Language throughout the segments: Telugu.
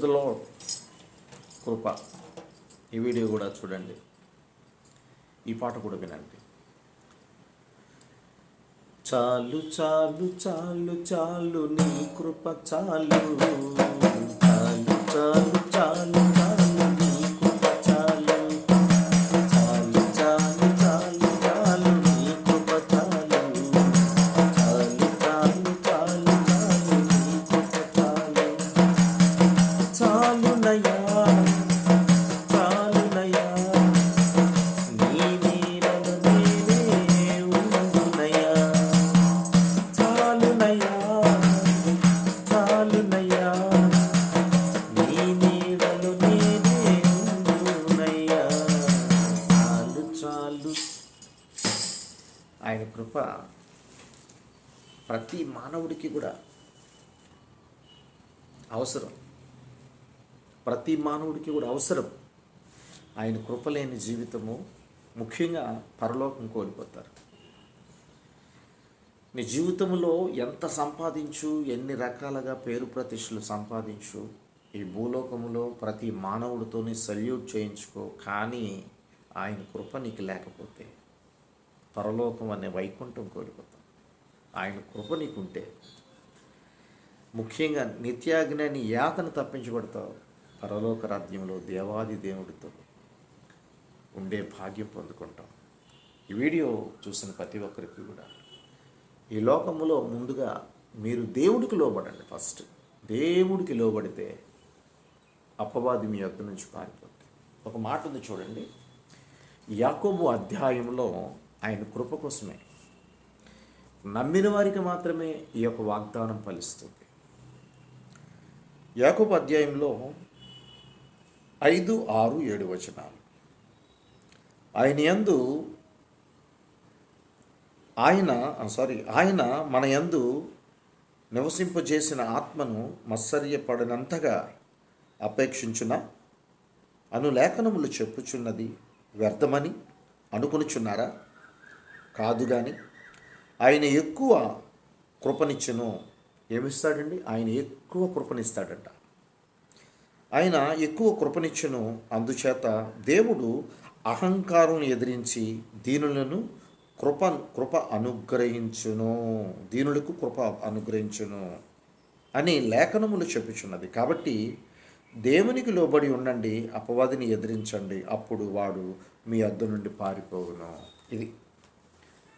ద లోడ్ కృప. ఈ వీడియో కూడా చూడండి. ఈ పాట కూడా వినండి. చాలు చాలు చాలు చాలు నీ కృప చాలు. చాలు చాలు కృప ప్రతి మానవుడికి కూడా అవసరం. ప్రతి మానవుడికి కూడా అవసరం. ఆయన కృపలేని జీవితము ముఖ్యంగా పరలోకం కోల్పోతారు. నీ జీవితంలో ఎంత సంపాదించు ఎన్ని రకాలుగా పేరు ప్రతిష్టలు సంపాదించు ఈ భూలోకంలో ప్రతి మానవుడితోని సల్యూట్ చేయించుకో కానీ ఆయన కృప నీకు లేకపోతే పరలోకం అనే వైకుంఠం కోల్పోతాం. ఆయన కృప నీకుంటే. ముఖ్యంగా నిత్యాగ్ని యాతను తప్పించబడతావు. పరలోక రాజ్యంలో దేవాది దేవుడితో ఉండే భాగ్యం పొందుకుంటాం. ఈ వీడియో చూసిన ప్రతి ఒక్కరికి కూడా. ఈ లోకములో ముందుగా మీరు దేవుడికి లోబడండి ఫస్ట్. దేవుడికి లోబడితే అపవాది మీ యొద్ద నుంచి పారిపోతుంది. ఒక మాట ఉంది చూడండి. యాకోబు అధ్యాయంలో ఆయన కృప కోసమే. నమ్మిన వారికి మాత్రమే ఈ యొక్క వాగ్దానం ఫలిస్తుంది. యాకోబ అధ్యాయంలో ఐదు ఆరు ఏడు వచనాలు. ఆయన యందు ఆయన సారీ ఆయన మన యందు నివసింపజేసిన ఆత్మను మత్సర్యపడినంతగా అపేక్షించున? అను లేఖనములు చెప్పుచున్నది వ్యర్థమని అనుకునిచున్నారా? కాదు కానీ ఆయన ఎక్కువ కృపనిచ్చును. ఏమిస్తాడండి? ఆయన ఎక్కువ కృపనిస్తాడంట. ఆయన ఎక్కువ కృపనిచ్చును. అందుచేత దేవుడు అహంకారం ఎదిరించి దీనులను కృప కృప అనుగ్రహించును. దీనులకు కృప అనుగ్రహించును అని లేఖనములు చెప్పుచున్నది. కాబట్టి దేవునికి లోబడి ఉండండి అపవాదిని ఎదిరించండి. అప్పుడు వాడు మీ అద్దు నుండి పారిపోవును. ఇది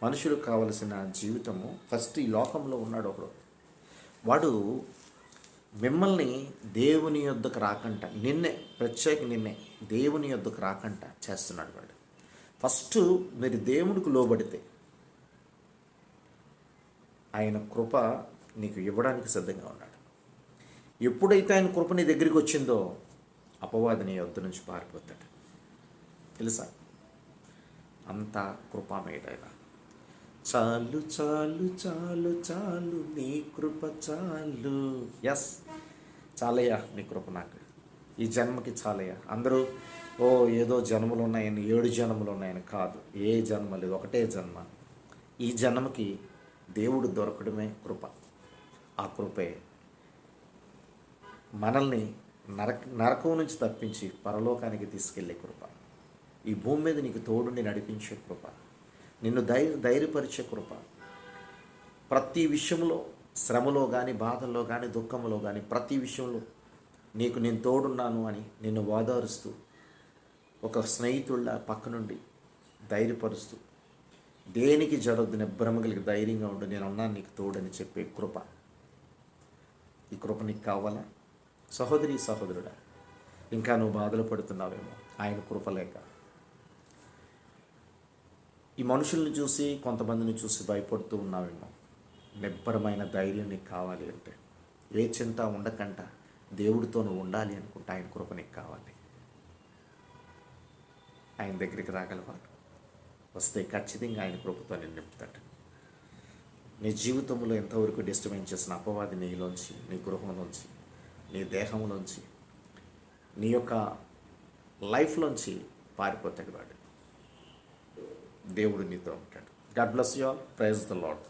మనుషులు కావలసిన జీవితము ఫస్ట్ ఈ లోకంలో ఉన్నాడు ఒకడు. వాడు మిమ్మల్ని దేవుని యొద్దకు రాకంట. నిన్నే ప్రత్యేక నిన్నే దేవుని యొద్దకు రాకంట చేస్తున్నాడు వాడు. ఫస్ట్ మీరు దేవుడికి లోబడితే ఆయన కృప నీకు ఇవ్వడానికి సిద్ధంగా ఉన్నాడు. ఎప్పుడైతే ఆయన కృప నీ దగ్గరికి వచ్చిందో అపవాది నీ యొద్ద నుంచి పారిపోతాడు. తెలుసా? అంతా కృపామేడైనా చాలు చాలు చాలు చాలు నీ కృప చాలు. ఎస్ చాలయ్యా నీ కృప నాకు. ఈ జన్మకి చాలయ్యా. అందరూ ఓ ఏదో జన్మలు ఉన్నాయని ఏడు జన్మలు ఉన్నాయని కాదు. ఏ జన్మ లేదు ఒకటే జన్మ. ఈ జన్మకి దేవుడు దొరకడమే కృప. ఆ కృపే మనల్ని నరక నరకం నుంచి తప్పించి పరలోకానికి తీసుకెళ్ళే కృప. ఈ భూమి మీద నీకు తోడుని నడిపించే కృప. నిన్ను ధైర్య ధైర్యపరిచే కృప. ప్రతి విషయంలో శ్రమలో కానీ బాధల్లో కానీ దుఃఖంలో కానీ ప్రతి విషయంలో నీకు నేను తోడున్నాను అని నిన్ను ఓదారుస్తూ ఒక స్నేహితుళ్ళ పక్క నుండి ధైర్యపరుస్తూ దేనికి జరగదు నిబ్బరమ కలిగి ధైర్యంగా ఉండు నేను ఉన్నాను నీకు తోడని చెప్పే కృప. ఈ కృప నీకు కావాలా? సహోదరి సహోదరుడా ఇంకా నువ్వు బాధలు పడుతున్నావేమో ఆయన కృప లేక. ఈ మనుషుల్ని చూసి కొంతమందిని చూసి భయపడుతూ ఉన్నావేమో. నిబ్బరమైన ధైర్యం నీకు కావాలి అంటే. ఏ చింత ఉండకంట. దేవుడితో నువ్వు ఉండాలి అనుకుంటే ఆయన కృప నీకు కావాలి. ఆయన దగ్గరికి రాగలవాడు వస్తే ఖచ్చితంగా ఆయన కృపతో నేను నింపుతాడు. నీ జీవితంలో ఎంతవరకు డిస్టర్బెన్స్ చేసిన అపవాది నీలోంచి నీ గృహంలోంచి నీ దేహంలోంచి నీ యొక్క లైఫ్లోంచి పారిపోతాడు వాడు. దేవుడు నీతో ఉంటాడు God bless you all praise the Lord